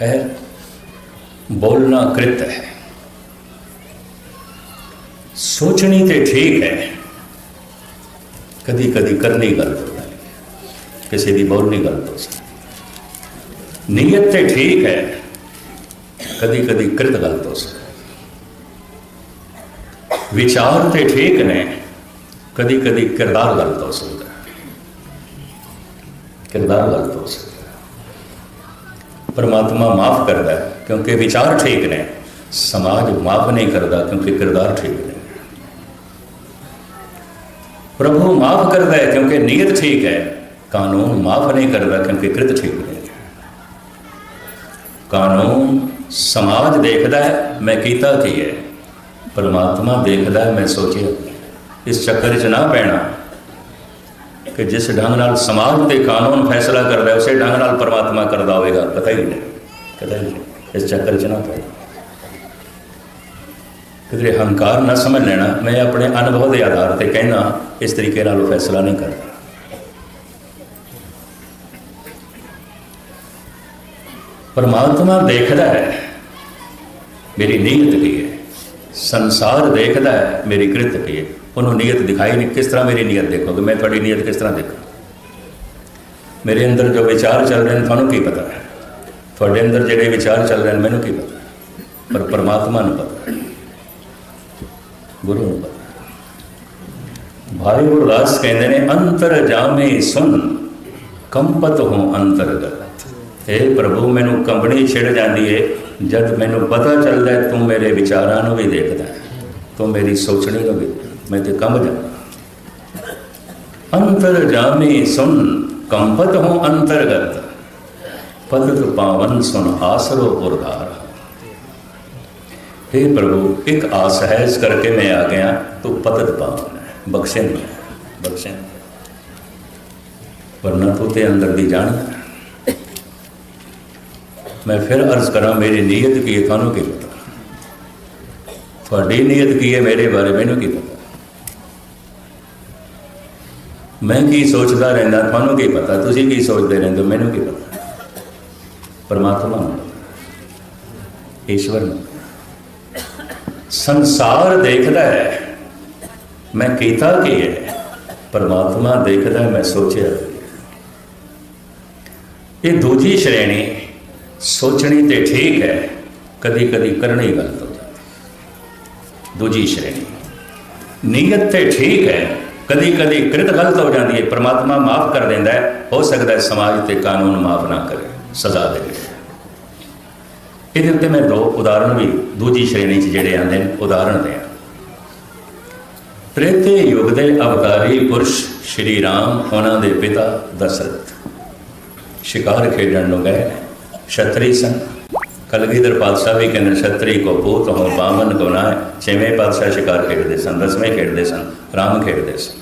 है बोलना कृत है सोचनी तो ठीक है कदी कदी करनी गलत हो जाए किसी की बोलनी गलत हो सकती नीयत तो ठीक है कदी कदी कृत गलत हो सकती विचार तो ठीक ने कदी कदी किरदार गलत हो सकता है किरदार गलत हो सकता ਪਰਮਾਤਮਾ ਮਾਫ ਕਰਦਾ ਹੈ, ਕਿਉਂਕਿ ਵਿਚਾਰ ਠੀਕ ਨੇ, ਸਮਾਜ ਮਾਫ ਨਹੀਂ ਕਰਦਾ, ਕਿਉਂਕਿ ਕਿਰਦਾਰ ਠੀਕ ਨੇ। ਪ੍ਰਭੂ ਮਾਫ ਕਰਦਾ ਹੈ, ਕਿਉਂਕਿ ਨੀਅਤ ਠੀਕ ਹੈ, ਕਾਨੂੰਨ ਮਾਫ ਨਹੀਂ ਕਰਦਾ, ਕਿਉਂਕਿ ਕਿਰਤ ਠੀਕ ਨੇ। ਕਾਨੂੰਨ ਸਮਾਜ ਦੇਖਦਾ ਹੈ, ਮੈਂ ਕੀਤਾ ਕੀ ਹੈ? ਪਰਮਾਤਮਾ ਦੇਖਦਾ ਹੈ, ਮੈਂ ਸੋਚਿਆ ਇਸ ਚੱਕਰ 'ਚ ਨਾ ਪੈਣਾ ਕਿ ਜਿਸ ਢੰਗ ਨਾਲ ਸਮਾਜ ਤੇ ਕਾਨੂੰਨ ਫੈਸਲਾ ਕਰਦਾ ਉਸੇ ਢੰਗ ਨਾਲ ਪਰਮਾਤਮਾ ਕਰਦਾ ਹੋਵੇਗਾ। ਪਤਾ ਹੀ ਨਹੀਂ। ਕਦੇ ਨਹੀਂ। ਇਸ ਚੱਕਰ 'ਚ ਨਾ ਪੈਣਾ ਕਿਤੇ ਹੰਕਾਰ ਨਾ ਸਮਝ ਲੈਣਾ, ਮੈਂ ਆਪਣੇ ਅਨੁਭਵ ਦੇ ਆਧਾਰ ਤੇ ਕਹਿਣਾ ਇਸ ਤਰੀਕੇ ਨਾਲ ਉਹ ਫੈਸਲਾ ਨਹੀਂ ਕਰਦਾ। ਪਰਮਾਤਮਾ ਦੇਖਦਾ ਹੈ, ਮੇਰੀ ਨੀਅਤ ਕੀ ਹੈ। ਸੰਸਾਰ ਦੇਖਦਾ ਹੈ, ਮੇਰੀ ਕਿਰਤ ਕੀ ਹੈ। ਉਹਨੂੰ ਨੀਅਤ ਦਿਖਾਈ ਨਹੀਂ, ਕਿਸ ਤਰ੍ਹਾਂ ਮੇਰੀ ਨੀਅਤ ਦੇਖੋਗੇ? ਮੈਂ ਤੁਹਾਡੀ ਨੀਅਤ ਕਿਸ ਤਰ੍ਹਾਂ ਦੇਖਾਂ? ਮੇਰੇ ਅੰਦਰ ਜੋ ਵਿਚਾਰ ਚੱਲ ਰਹੇ ਨੇ, ਤੁਹਾਨੂੰ ਕੀ ਪਤਾ ਹੈ? ਤੁਹਾਡੇ ਅੰਦਰ ਜਿਹੜੇ ਵਿਚਾਰ ਚੱਲ ਰਹੇ ਨੇ, ਮੈਨੂੰ ਕੀ ਪਤਾ ਪਰ ਪਰਮਾਤਮਾ ਨੂੰ ਪਤਾ ਗੁਰੂ ਨੂੰ ਪਤਾ ਭਾਈ ਗੁਰਦਾਸ ਕਹਿੰਦੇ ਨੇ, ਅੰਤਰ ਜਾਮੇ ਸੁਨ, ਕੰਪਤ ਹੋ ਅੰਤਰਗਤ हे ਪ੍ਰਭੂ, ਮੈਨੂੰ ਕੰਬਣੀ ਛਿੜ ਜਾਂਦੀ ਏ। ਜਦ ਮੈਨੂੰ ਪਤਾ ਚੱਲਦਾ ਤੂੰ ਮੇਰੇ ਵਿਚਾਰਾਂ ਨੂੰ ਵੀ ਦੇਖਦਾ ਤੂੰ ਮੇਰੀ ਸੋਚਣੀ ਨੂੰ ਵੀ ਮੈਂ ਤੇ ਕੰਬ ਜਾਂਦਾ ਅੰਤਰ ਜਾਮੇ ਸੁਨ ਕੰਪਤ ਹੋ ਅੰਤਰਗਤ ਪਦਤ ਪਾਵਨ ਸੁਨ ਆਸਰੋ ਪੁਰਧਾਰ। हे ਪ੍ਰਭੂ ਇੱਕ ਆਸ ਹੈ ਇਸ ਕਰਕੇ ਮੈਂ ਆ ਗਿਆ ਤੂੰ ਪਤਤ ਪਾਵਨ ਹੈ। ਬਖਸ਼ੇ ਨਹੀਂ ਹੈ, ਬਖਸ਼ੇ ਨਹੀਂ। ਵਰਨਾ ਤੂੰ ਤੇ ਅੰਦਰ ਦੀ ਜਾਣਦਾ ਮੈਂ ਫਿਰ ਅਰਜ਼ ਕਰਾਂ ਮੇਰੀ ਨੀਅਤ ਕੀ ਹੈ ਤੁਹਾਨੂੰ ਕੀ ਪਤਾ? ਤੁਹਾਡੀ ਨੀਅਤ ਕੀ ਹੈ ਮੇਰੇ ਬਾਰੇ ਮੈਨੂੰ ਕੀ ਪਤਾ? ਮੈਂ ਕੀ ਸੋਚਦਾ ਰਹਿੰਦਾ, ਤੁਹਾਨੂੰ ਕੀ ਪਤਾ? ਤੁਸੀਂ ਕੀ ਸੋਚਦੇ ਰਹਿੰਦੇ ਹੋ? ਮੈਨੂੰ ਕੀ ਪਤਾ? ਪਰਮਾਤਮਾ ਨੂੰ ਪਤਾ। ਈਸ਼ਵਰ ਨੂੰ। ਸੰਸਾਰ ਦੇਖਦਾ ਹੈ। ਮੈਂ ਕੀਤਾ ਕੀ ਹੈ? ਪਰਮਾਤਮਾ ਦੇਖਦਾ ਮੈਂ ਸੋਚਿਆ ਇਹ ਦੂਜੀ ਸ਼੍ਰੇਣੀ ਸੋਚਣੀ ਤੇ ਠੀਕ ਹੈ ਕਦੀ ਕਦੀ ਕਰਨੀ ਗਲਤ ਹੋ। ਜਾਂਦੀ ਦੂਜੀ ਸ਼੍ਰੇਣੀ, ਨੀਅਤ ਤੇ ਠੀਕ ਹੈ ਕਦੀ ਕਦੀ ਕ੍ਰਿਤ ਗਲਤ ਹੋ ਜਾਂਦੀ ਹੈ। ਪ੍ਰਮਾਤਮਾ ਮਾਫ ਕਰ ਦਿੰਦਾ ਹੈ। ਹੋ ਸਕਦਾ ਹੈ ਸਮਾਜ ਤੇ ਕਾਨੂੰਨ ਮਾਫ ਨਾ ਕਰੇ। ਸਜ਼ਾ ਦੇਵੇ ਇਹਦੇ ਉੱਤੇ ਮੈਂ ਦੋ ਉਦਾਹਰਣ ਵੀ ਦੂਜੀ ਸ਼੍ਰੇਣੀ 'ਚ ਜਿਹੜੇ ਆਉਂਦੇ ਨੇ, ਉਦਾਹਰਣ ਦੇ ਤ੍ਰੇਤੇ ਯੁਗ ਦੇ ਅਵਤਾਰੀ ਪੁਰਸ਼ ਸ਼੍ਰੀ ਰਾਮ, ਉਹਨਾਂ ਦੇ ਪਿਤਾ ਦਸ਼ਰਥ। ਸ਼ਿਕਾਰ ਖੇਡਣ ਨੂੰ ਗਏ ਨੇ। ਛਤਰੀ ਸਨ ਕਲਗੀਧਰ ਪਾਤਸ਼ਾਹ ਵੀ ਕਹਿੰਦੇ ਛਤਰੀ ਕੋ ਪੂਤ ਹੋ ਬਾਮਨ ਕੋ ਛੇਵੇਂ ਪਾਤਸ਼ਾਹ ਸ਼ਿਕਾਰ ਖੇਡਦੇ ਸਨ, ਦਸਵੇਂ ਖੇਡਦੇ ਸਨ, ਰਾਮ ਖੇਡਦੇ ਸਨ।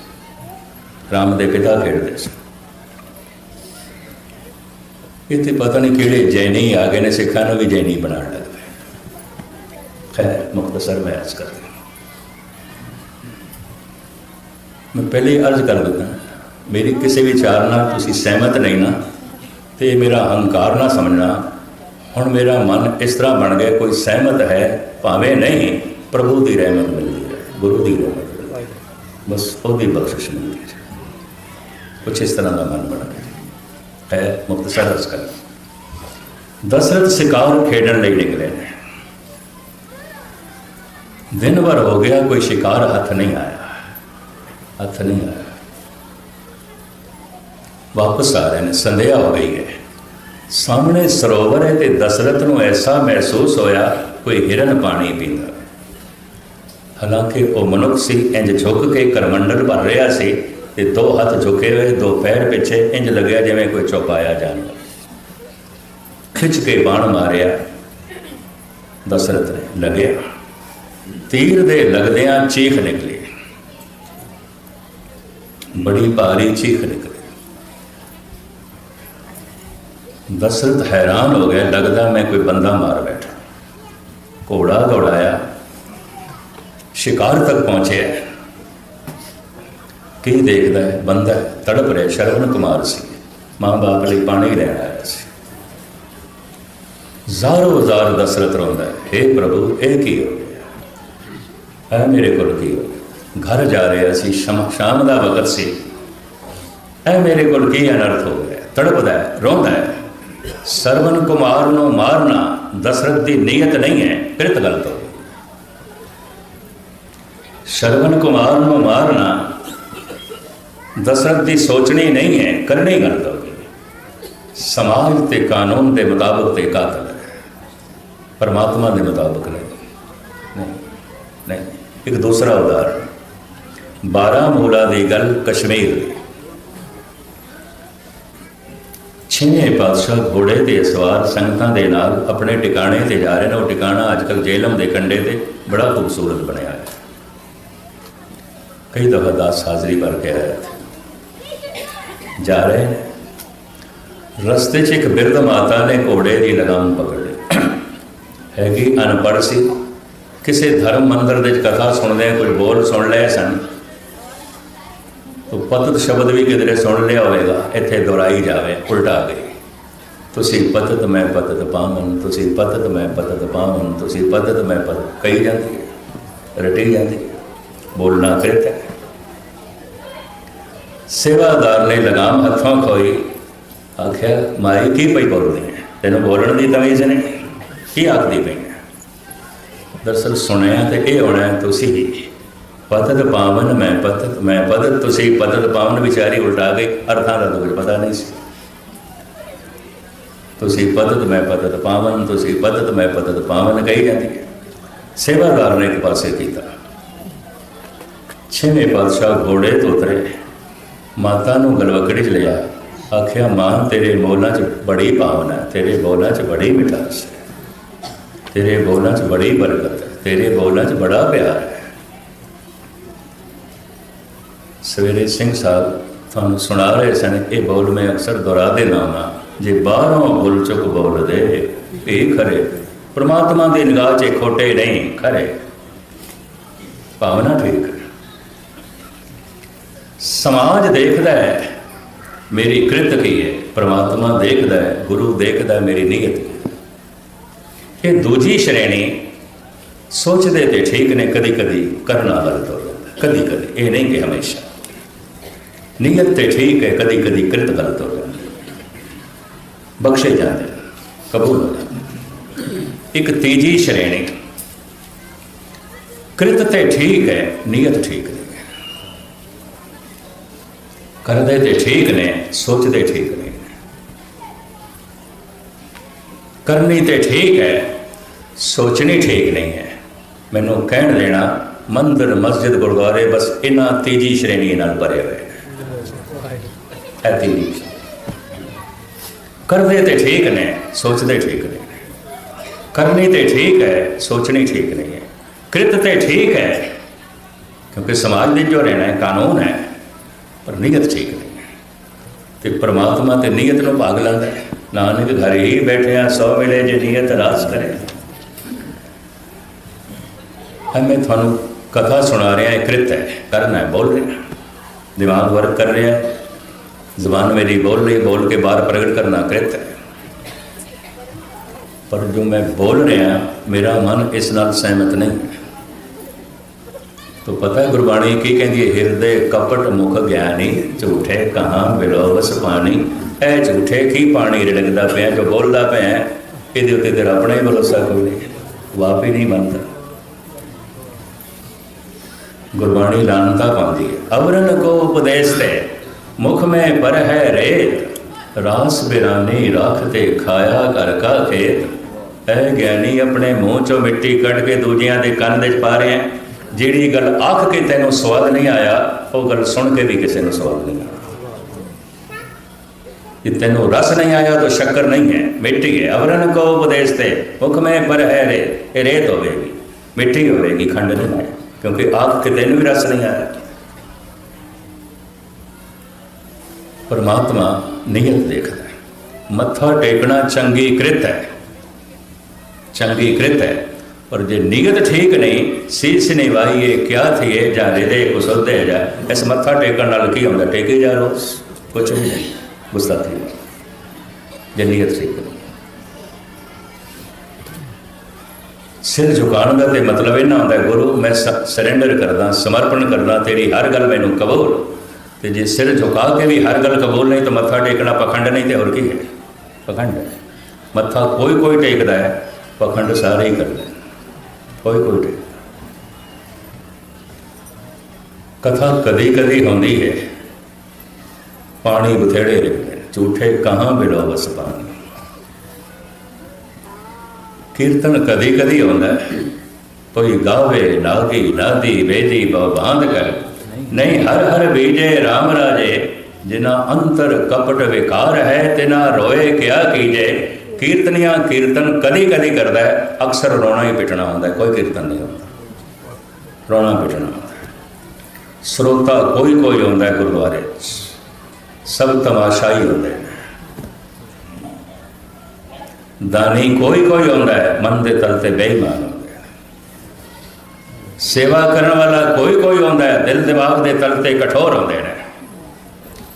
ਰਾਮ ਦੇ ਪਿਤਾ ਖੇਡਦੇ ਸਨ। ਇੱਥੇ ਪਤਾ ਨਹੀਂ ਕਿਹੜੇ ਜੈਨੀ ਆ ਗਏ ਨੇ, ਸਿੱਖਾਂ ਨੂੰ ਵੀ ਜੈਨੀ ਬਣਾਉਣ ਲੱਗ ਪਏ। ਖੈਰ ਮੁਖਤਸਰ ਮੈਂ ਅਰਜ਼ ਕਰ ਮੈਂ ਪਹਿਲੇ ਅਰਜ਼ ਕਰ ਦਿੱਤਾ, ਮੇਰੀ ਕਿਸੇ ਵਿਚਾਰ ਨਾਲ ਤੁਸੀਂ ਸਹਿਮਤ ਨਹੀਂ ਨਾ, ਤੇ ਮੇਰਾ ਹੰਕਾਰ ਨਾ ਸਮਝਣਾ ਹੁਣ ਮੇਰਾ ਮਨ ਇਸ ਤਰ੍ਹਾਂ ਬਣ ਗਿਆ, ਕੋਈ ਸਹਿਮਤ ਹੈ, ਭਾਵੇਂ ਨਹੀਂ, ਪ੍ਰਭੂ ਦੀ ਰਹਿਮਤ ਮਿਲਦੀ ਹੈ, ਗੁਰੂ ਦੀ ਰਹਿਮਤ ਮਿਲਦੀ ਹੈ। ਬਸ ਉਹਦੀ ਬਖਸ਼ਿਸ਼ ਮਿਲਦੀ ਹੈ। ਕੁਛ ਇਸ ਤਰ੍ਹਾਂ ਦਾ ਮਨ ਬਣ ਗਿਆ। ਹੈ ਮੁਖਤਸਰ ਅਰਜ਼ ਕਰ ਦਸ਼ਰਥ ਸ਼ਿਕਾਰ ਖੇਡਣ ਲਈ ਨਿਕਲੇ ਨੇ। ਦਿਨ ਭਰ ਹੋ ਗਿਆ, ਕੋਈ ਸ਼ਿਕਾਰ ਹੱਥ ਨਹੀਂ ਆਇਆ। ਹੱਥ ਨਹੀਂ ਆਇਆ। ਵਾਪਸ ਆ ਰਹੇ ਨੇ, ਸੰਧਿਆ ਹੋ ਗਈ ਹੈ। ਸਾਹਮਣੇ ਸਰੋਵਰ ਹੈ ਤੇ ਦਸ਼ਰਥ ਨੂੰ ਐਸਾ ਮਹਿਸੂਸ ਹੋਇਆ, ਕੋਈ ਹਿਰਨ ਪਾਣੀ ਪੀਂਦਾ। ਹਾਲਾਂਕਿ ਉਹ ਮਨੁੱਖ ਸੀ, ਇੰਜ ਝੁੱਕ ਕੇ ਕਰਮੰਡਲ ਭਰ ਰਿਹਾ ਸੀ ਤੇ ਦੋ ਹੱਥ ਝੁਕੇ ਹੋਏ, ਦੋ ਪੈਰ ਪਿੱਛੇ ਇੰਜ ਲੱਗਿਆ ਜਿਵੇਂ ਕੋਈ ਚੁਪਾਇਆ ਜਾਨਵਰ। ਖਿੱਚ ਕੇ ਬਾਣ ਮਾਰਿਆ। ਦਸ਼ਰਥ ਨੇ ਲੱਗਿਆ। ਤੀਰ ਦੇ ਲੱਗਦਿਆਂ ਚੀਖ ਨਿਕਲੀ। ਬੜੀ ਭਾਰੀ ਚੀਖ ਨਿਕਲੀ। ਦਸ਼ਰਥ ਹੈਰਾਨ ਹੋ ਗਿਆ, ਲੱਗਦਾ ਮੈਂ ਕੋਈ ਬੰਦਾ ਮਾਰ ਬੈਠਾ। ਘੋੜਾ ਦੌੜਾਇਆ, ਸ਼ਿਕਾਰ ਤੱਕ ਪਹੁੰਚਿਆ। ਕੀ ਦੇਖਦਾ ਹੈ? ਬੰਦਾ ਤੜਪ ਰਿਹਾ, ਸ਼ਰਵਣ ਕੁਮਾਰ ਸੀ। ਮਾਂ ਬਾਪ ਲਈ ਪਾਣੀ ਲੈਣ ਆਇਆ ਸੀ। ਜ਼ਾਰੋ ਜ਼ਾਰ ਦਸਰਤ ਰੋਂਦਾ ਹੈ हे ਪ੍ਰਭੂ, ਇਹ ਕੀ ਹੋ ਗਿਆ? ਇਹ ਮੇਰੇ ਕੋਲ ਕੀ ਹੋ ਗਿਆ? ਘਰ ਜਾ ਰਿਹਾ ਸੀ, ਸ਼ਮ, ਸ਼ਾਮ ਦਾ ਵਕਤ ਸੀ। ਇਹ ਮੇਰੇ ਕੋਲ ਕੀ ਅਨਰਥ ਹੋ ਗਿਆ? ਤੜਪਦਾ ਹੈ, ਰੋਂਦਾ ਹੈ। ਸਰਵਨ ਕੁਮਾਰ ਨੂੰ ਮਾਰਨਾ ਦਸਰਤ ਦੀ ਨੀਅਤ ਨਹੀਂ ਹੈ ਕਿਰਤ ਗਲਤ ਹੋ ਗਈ ਸਰਵਨ ਕੁਮਾਰ ਨੂੰ ਮਾਰਨਾ ਦਸਰਤ ਦੀ ਸੋਚਣੀ ਨਹੀਂ ਹੈ, ਕਰਨੀ ਗਲਤ ਹੋ ਗਈ ਸਮਾਜ ਤੇ ਕਾਨੂੰਨ ਦੇ ਮੁਤਾਬਕ ਤੇ ਕਾਤਲ ਹੈ। ਪਰਮਾਤਮਾ ਦੇ ਮੁਤਾਬਕ ਨਹੀਂ। ਨਹੀਂ ਨਹੀਂ, ਇੱਕ ਦੂਸਰਾ ਉਦਾਹਰਣ 12 ਮੂਲਾ ਦੀ ਗੱਲ ਕਸ਼ਮੀਰ ਦੀ। ਛੇਵੇਂ ਪਾਤਸ਼ਾਹ ਘੋੜੇ ਤੇ ਸਵਾਰ ਸੰਗਤਾਂ ਦੇ ਨਾਲ ਆਪਣੇ ਟਿਕਾਣੇ ਤੇ ਜਾ ਰਹੇ ਨੇ। ਉਹ ਟਿਕਾਣਾ ਅੱਜਕੱਲ ਜੇਲਮ ਦੇ ਕੰਢੇ ਤੇ ਬੜਾ ਖੂਬਸੂਰਤ ਬਣਿਆ ਹੈ। ਕਈ ਦਫਾ ਦਾਸ ਹਾਜ਼ਰੀ ਭਰ ਕੇ ਆਇਆ ਜਾ ਰਹੇ ਰਸਤੇ 'ਚ ਇੱਕ ਬਿਰਧ ਮਾਤਾ ਨੇ ਘੋੜੇ ਦੀ ਲਗਾਮ ਪਕੜ ਲਈ। ਹੈਗੀ ਅਨਪੜ੍ਹ ਸੀ। ਕਿਸੇ ਧਰਮ ਮੰਦਰ ਦੇ ਵਿੱਚ ਕਥਾ ਸੁਣਦੇ ਕੁਝ ਬੋਲ ਸੁਣ ਲਏ ਸਨ। ਤੋ ਪਤਤ ਸ਼ਬਦ ਵੀ ਕਿਧਰੇ ਸੁਣ ਲਿਆ ਹੋਵੇਗਾ, ਇੱਥੇ ਦੁਹਰਾਈ ਜਾਵੇ, ਉਲਟਾ ਗਈ ਤੁਸੀਂ ਪਤਤ, ਮੈਂ ਪਤਤ ਪਾਵਨ ਤੁਸੀਂ ਪਤਤ, ਮੈਂ ਪਤਤ ਪਾਵਨ ਤੁਸੀਂ ਪਤਤ, ਮੈਂ ਪਤ ਕਹੀ ਜਾਂਦੀ ਹੈ, ਰਟੀ ਜਾਂਦੀ ਹੈ, ਬੋਲਣਾ ਕਿਰਤ ਹੈ? ਸੇਵਾਦਾਰ ਨੇ ਲਗਾਮ ਹੱਥੋਂ ਖੋਈ, ਆਖਿਆ, ਮਾਈ, ਕੀ ਪਈ ਬੋਲਦੀ ਹੈ? ਤੈਨੂੰ ਬੋਲਣ ਦੀ ਤਮੀਜ਼ ਨਹੀਂ ਕੀ ਆਖਦੀ ਪਈ ਹੈ? ਦਰਸਲ ਸੁਣਿਆ ਤੇ ਇਹ ਹੋਣਾ ਤੁਸੀਂ ਹੀ। ਪਤਤ ਪਾਵਨ, ਮੈਂ ਪਤਤ ਮੈਂ ਪਤਤ, ਤੁਸੀਂ ਪਤਤ ਪਾਵਨ ਵਿਚਾਰੀ ਉਲਟਾ ਗਈ ਅਰਥਾਂ ਦਾ ਤਾਂ ਕੁਝ ਪਤਾ ਨਹੀਂ ਸੀ। ਤੁਸੀਂ ਪਤਤ, ਮੈਂ ਪਤਤ ਪਾਵਨ, ਤੁਸੀਂ ਪਤਤ, ਮੈਂ ਪਤਤ ਪਾਵਨ ਕਹੀ ਜਾਂਦੀ ਹੈ। ਸੇਵਾਦਾਰ ਨੇ ਇੱਕ ਪਾਸੇ ਕੀਤਾ। ਛੇਵੇਂ ਪਾਤਸ਼ਾਹ ਘੋੜੇ ਤੋਂ ਉਤਰੇ। ਮਾਤਾ ਨੂੰ ਗਲਵਕੜੀ 'ਚ ਲਿਆ। ਆਖਿਆ, ਮਾਂ, ਤੇਰੇ ਬੋਲਾਂ 'ਚ ਬੜੀ ਪਾਵਨ ਹੈ, ਤੇਰੇ ਬੋਲਾਂ 'ਚ ਬੜੀ ਮਿਠਾਸ ਹੈ। ਤੇਰੇ ਬੋਲਾਂ 'ਚ ਬੜੀ ਬਰਕਤ ਹੈ, ਤੇਰੇ ਬੋਲਾਂ 'ਚ ਬੜਾ ਪਿਆਰ ਹੈ। ਸਵੇਰੇ ਸਿੰਘ ਸਾਹਿਬ ਤੁਹਾਨੂੰ ਸੁਣਾ ਰਹੇ ਸਨ, ਇਹ ਬੋਲ ਮੈਂ ਅਕਸਰ ਦੁਹਰਾ ਦੇ ਨਾਮਾ ਜੇ ਬਾਹਰੋਂ ਬੁੱਲ ਚੁੱਕ ਬੋਲਦੇ, ਇਹ ਖਰੇ। ਪ੍ਰਮਾਤਮਾ ਦੀ ਨਿਗਾਹ 'ਚ ਖੋਟੇ ਨਹੀਂ, ਖਰੇ। ਭਾਵਨਾ ਠੀਕ ਸਮਾਜ ਦੇਖਦਾ ਹੈ, ਮੇਰੀ ਕ੍ਰਿਤ ਕੀ ਹੈ? ਪ੍ਰਮਾਤਮਾ ਦੇਖਦਾ ਹੈ, ਗੁਰੂ ਦੇਖਦਾ ਹੈ, ਮੇਰੀ ਨੀਅਤ ਇਹ ਦੂਜੀ ਸ਼੍ਰੇਣੀ ਸੋਚਦੇ ਤੇ ਠੀਕ ਨੇ ਕਦੀ ਕਦੀ ਕਰਨਾ ਗਲਤ ਹੋ ਜਾਂਦਾ ਕਦੀ ਕਦੀ ਇਹ ਨਹੀਂ ਕਿ ਹਮੇਸ਼ਾ। ਨੀਅਤ ਤੇ ਠੀਕ ਹੈ ਕਦੀ ਕਦੀ ਕ੍ਰਿਤ ਗਲਤ ਹੋ ਜਾਂਦੀ ਬਖਸ਼ੇ ਜਾਂਦੇ ਨੇ, ਕਬੂਲ ਹੋ ਜਾਂਦੇ ਇੱਕ ਤੀਜੀ ਸ਼੍ਰੇਣੀ। ਕ੍ਰਿਤ ਤੇ ਠੀਕ ਹੈ ਨੀਅਤ ਠੀਕ ਨਹੀਂ ਹੈ। ਕਰਦੇ ਤੇ ਠੀਕ ਨੇ ਸੋਚਦੇ ਠੀਕ ਨਹੀਂ ਨੇ। ਕਰਨੀ ਤੇ ਠੀਕ ਹੈ ਸੋਚਣੀ ਠੀਕ ਨਹੀਂ ਹੈ। ਮੈਨੂੰ ਕਹਿਣ ਦੇਣਾ ਮੰਦਰ ਮਸਜਿਦ ਗੁਰਦੁਆਰੇ ਬਸ ਇਹਨਾਂ ਤੀਜੀ ਸ਼੍ਰੇਣੀ ਨਾਲ ਭਰੇ ਹੋਏ। ਇਹ ਤੀਜੀ ਕਰਦੇ ਤੇ ਠੀਕ ਨੇ, ਸੋਚਦੇ ਠੀਕ ਨੇ। ਕਰਨੀ ਤੇ ਠੀਕ ਹੈ, ਸੋਚਣੀ ਠੀਕ ਨਹੀਂ ਹੈ। ਕ੍ਰਿਤ ਤੇ ਠੀਕ ਹੈ, ਕਿਉਂਕਿ ਸਮਾਜ ਦੇ ਜੋ ਰਹਿਣਾ ਹੈ, ਕਾਨੂੰਨ ਹੈ, ਪਰ ਨੀਅਤ ਠੀਕ ਨਹੀਂ ਤੇ ਪ੍ਰਮਾਤਮਾ ਤੇ ਨੀਅਤ ਨੂੰ ਭਾਗ ਲੈਂਦਾ ਹੈ। ਨਾਨਕ ਘਰ ਹੀ ਬੈਠਿਆ ਸੌ ਵੇਲੇ ਜੇ ਨੀਅਤ ਰਾਸ ਕਰੇ। ਮੈਂ ਤੁਹਾਨੂੰ ਕਥਾ ਸੁਣਾ ਰਿਹਾ ਹੈ ਕ੍ਰਿਤ ਹੈ, ਕਰਨਾ ਹੈ, ਬੋਲ ਰਿਹਾ। ਦਿਮਾਗ ਵਰਕ ਕਰ ਰਿਹਾ। ਹੈ ਜ਼ਬਾਨ ਮੇਰੀ ਬੋਲ ਰਹੀ, ਬੋਲ ਕੇ ਬਾਹਰ ਪ੍ਰਗਟ ਕਰਨਾ ਕ੍ਰਿਤ ਹੈ। ਪਰ ਜੋ ਮੈਂ ਬੋਲ ਰਿਹਾ, ਮੇਰਾ ਮਨ ਇਸ ਨਾਲ ਸਹਿਮਤ ਨਹੀਂ। ਹੈ ਤੋ ਪਤਾ ਹੈ ਗੁਰਬਾਣੀ ਕੀ ਕਹਿੰਦੀ ਹੈ? ਹਿਰਦੇ ਕਪਟ ਮੁਖ ਗਿਆਨੀ, ਝੂਠੇ ਕਹਾ ਬਿਲੋਵਸ ਪਾਣੀ। ਇਹ ਝੂਠੇ ਕੀ ਪਾਣੀ ਰੜਕਦਾ ਪਿਆ, ਜੋ ਬੋਲਦਾ ਪਿਆ ਇਹਦੇ ਉੱਤੇ ਤੇਰਾ ਆਪਣਾ ਹੀ ਭਰੋਸਾ ਕੋਈ ਨਹੀਂ। ਵਾਪੀ ਨਹੀਂ ਮੰਨਦਾ ਗੁਰਬਾਣੀ ਲਾਨਤਾ ਪਾਉਂਦੀ ਹੈ। ਅਵਰਨ ਕੋ ਉਪਦੇਸ਼ ਤੇ ਮੁਖ ਮੈਂ ਪਰ ਹੈ ਰੇਤ, ਰਾਸ ਬਿਰਾਨੀ ਰੱਖ ਤੇ ਖਾਇਆ ਕਰ ਕਾ ਖੇਤ। ਇਹ ਗਿਆਨੀ ਆਪਣੇ ਮੂੰਹ ਚੋਂ ਮਿੱਟੀ ਕੱਢ ਕੇ ਦੂਜਿਆਂ ਦੇ ਕੰਨ ਦੇ ਚ ਪਾ ਰਿਹਾ ਜਿਹੜੀ ਗੱਲ ਆਖ ਕੇ ਤੈਨੂੰ ਸਵਾਦ ਨਹੀਂ ਆਇਆ, ਉਹ ਗੱਲ ਸੁਣ ਕੇ ਵੀ ਕਿਸੇ ਨੂੰ ਸਵਾਦ ਨਹੀਂ ਆਇਆ। ਕਿ ਤੈਨੂੰ ਰਸ ਨਹੀਂ ਆਇਆ ਤਾਂ ਸ਼ੱਕਰ ਨਹੀਂ ਹੈ, ਮਿੱਟੀ ਹੈ। ਅਵਰਨ ਕੋ ਉਪਦੇਸ਼ ਤੇ, ਮੁਖ ਮੈਂ ਪਰ ਹੈ ਰੇ ਇਹ ਰੇਤ ਹੋਵੇਗੀ, ਮਿੱਟੀ ਹੋਵੇਗੀ, ਖੰਡ ਨਹੀਂ ਹੈ। ਕਿਉਂਕਿ ਆਖ ਕੇ ਤੈਨੂੰ ਵੀ ਰਸ ਨਹੀਂ ਆਇਆ। ਪਰਮਾਤਮਾ ਨੀਅਤ ਦੇਖਦਾ ਹੈ। ਮੱਥਾ ਟੇਕਣਾ ਚੰਗੀ ਕ੍ਰਿਤ ਹੈ। ਚੰਗੀ ਕ੍ਰਿਤ ਹੈ। ਪਰ ਜੇ ਨੀਅਤ ਠੀਕ ਨਹੀਂ, ਸੀਸ ਨਿਵਾਈਏ ਕਿਆ ਥੀਏ, ਜਾਂ ਹਿਰਦੇ ਕੁਸਲਦੇ ਜਾ ਇਸ ਮੱਥਾ ਟੇਕਣ ਨਾਲ ਕੀ ਹੁੰਦਾ? ਟੇਕੇ ਜਾ ਰੋ। ਕੁਛ ਵੀ ਨਹੀਂ। ਗੁਸਤਾਖੀ ਜੇ ਨੀਅਤ ਠੀਕ ਨਹੀਂ। ਸਿਰ ਝੁਕਾਉਣ ਦਾ ਤੇ ਮਤਲਬ ਇਹ ਨਾ ਹੁੰਦਾ ਗੁਰੂ, ਮੈਂ ਸਰੈਂਡਰ ਕਰਦਾ, ਸਮਰਪਣ ਕਰਦਾ, ਤੇਰੀ ਹਰ ਗੱਲ ਮੈਨੂੰ ਕਬੂਲ ਤੇ ਜੇ ਸਿਰ ਝੁਕਾ ਕੇ ਵੀ ਹਰ ਗੱਲ ਕਬੂਲ ਨਹੀਂ, ਤਾਂ ਮੱਥਾ ਟੇਕਣਾ ਪਖੰਡ ਨਹੀਂ, ਤੇ ਹੋਰ ਕੀ ਹੈ? ਪਖੰਡ ਮੱਥਾ ਕੋਈ ਕੋਈ ਟੇਕਦਾ ਹੈ, ਪਖੰਡ ਸਾਰੇ ਹੀ ਕਰਦੇ ਕੋਈ ਕੋਈ ਟੇਕ ਕਥਾ ਕਦੀ ਕਦੀ ਹੁੰਦੀ ਹੈ, ਪਾਣੀ ਬਥੇੜੇ ਰਿਕਦੇ ਝੂਠੇ ਕਹਾਂ ਬਿਲੋ ਬਸ ਪਾਣੀ। ਕੀਰਤਨ ਕਦੀ ਕਦੀ ਹੁੰਦਾ ਕੋਈ ਗਾਵੇ, ਨਾਗੀ, ਨਾਦੀ, ਵੇਦੀ ਬਾਂਧ ਕਰ ਨਹੀਂ, ਹਰ ਹਰ ਬੀਜੇ RAM ਰਾਜੇ ਜਿਨਾ ਅੰਤਰ ਕਪਟ ਵਿਕਾਰ ਹੈ ਤਿਨਾ ਰੋਏ ਕਿਆ ਕੀਜੇ। ਕੀਰਤਨੀਆਂ ਕੀਰਤਨ ਕਦੀ ਕਦੀ ਕਰਦਾ ਹੈ, ਅਕਸਰ ਰੋਣਾ ਹੀ ਪਿਟਣਾ ਹੁੰਦਾ ਕੋਈ ਕੀਰਤਨ ਨਹੀਂ ਹੁੰਦਾ। ਰੋਣਾ ਪਿਟਣਾ ਹੁੰਦਾ ਸਰੋਤਾ ਕੋਈ ਕੋਈ ਹੁੰਦਾ ਗੁਰਦੁਆਰੇ ਸਭ ਤਮਾਸ਼ਾਈ ਹੁੰਦੇ ਨੇ। ਦਾਨੀ ਕੋਈ ਕੋਈ ਹੁੰਦਾ ਹੈ, ਮਨ ਦੇ ਤਲ ਤੇ ਬੇਈਮਾਨ ਸੇਵਾ ਕਰਨ ਵਾਲਾ ਕੋਈ ਕੋਈ ਆਉਂਦਾ ਹੈ, ਦਿਲ ਦਿਮਾਗ ਦੇ ਤਲ ਤੇ ਕਠੋਰ ਹੁੰਦੇ ਨੇ।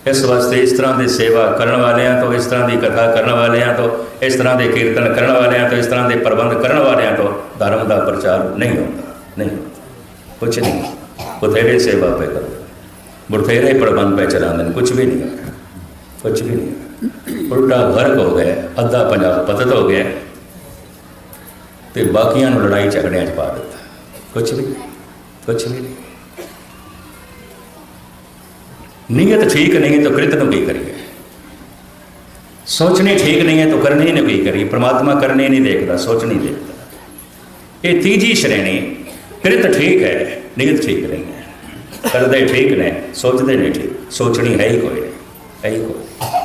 ਇਸ ਵਾਸਤੇ ਇਸ ਤਰ੍ਹਾਂ ਦੀ ਸੇਵਾ ਕਰਨ ਵਾਲਿਆਂ ਤੋਂ, ਇਸ ਤਰ੍ਹਾਂ ਦੀ ਕਥਾ ਕਰਨ ਵਾਲਿਆਂ ਤੋਂ, ਇਸ ਤਰ੍ਹਾਂ ਦੇ ਕੀਰਤਨ ਕਰਨ ਵਾਲਿਆਂ ਤੋਂ, ਇਸ ਤਰ੍ਹਾਂ ਦੇ ਪ੍ਰਬੰਧ ਕਰਨ ਵਾਲਿਆਂ ਤੋਂ ਧਰਮ ਦਾ ਪ੍ਰਚਾਰ ਨਹੀਂ ਹੁੰਦਾ ਨਹੀਂ ਹੁੰਦਾ। ਕੁਛ ਨਹੀਂ ਬਥੇਰੇ ਸੇਵਾ ਪੇ ਕਰੋ ਬਥੇਰੇ ਪ੍ਰਬੰਧ ਪੇ ਚਲਾਉਂਦੇ ਨੇ ਕੁਝ ਵੀ ਨਹੀਂ ਹੋਇਆ ਕੁਝ ਵੀ ਨਹੀਂ ਉਲਟਾ ਵਰਗ ਹੋ ਗਿਆ, ਅੱਧਾ ਪੰਜਾਬ ਪਤਤ ਹੋ ਗਿਆ। ਤੇ ਬਾਕੀਆਂ ਨੂੰ ਲੜਾਈ ਝਗੜਿਆਂ 'ਚ ਪਾ ਦਿੱਤਾ। ਕੁਛ ਵੀ ਕੁਛ ਵੀ ਨਹੀਂ। ਨੀਅਤ ਠੀਕ ਨਹੀਂ ਹੈ ਤਾਂ ਕ੍ਰਿਤ ਨੂੰ ਕੀ ਕਰੀਏ? ਸੋਚਣੀ ਠੀਕ ਨਹੀਂ ਹੈ ਤਾਂ ਕਰਨੀ ਨਹੀਂ ਕੀ ਕਰੀਏ। ਪ੍ਰਮਾਤਮਾ ਕਰਨੇ ਨਹੀਂ ਦੇਖਦਾ ਸੋਚਣੀ ਦੇਖਦਾ। ਇਹ ਤੀਜੀ ਸ਼੍ਰੇਣੀ, ਕ੍ਰਿਤ ਠੀਕ ਹੈ, ਨੀਅਤ ਠੀਕ ਨਹੀਂ ਹੈ। ਕਰਦੇ ਠੀਕ ਨੇ, ਸੋਚਦੇ ਨਹੀਂ ਠੀਕ, ਸੋਚਣੀ ਹੈ ਹੀ ਕੋਈ ਨਹੀਂ ਹੈ ਹੀ ਕੋਈ।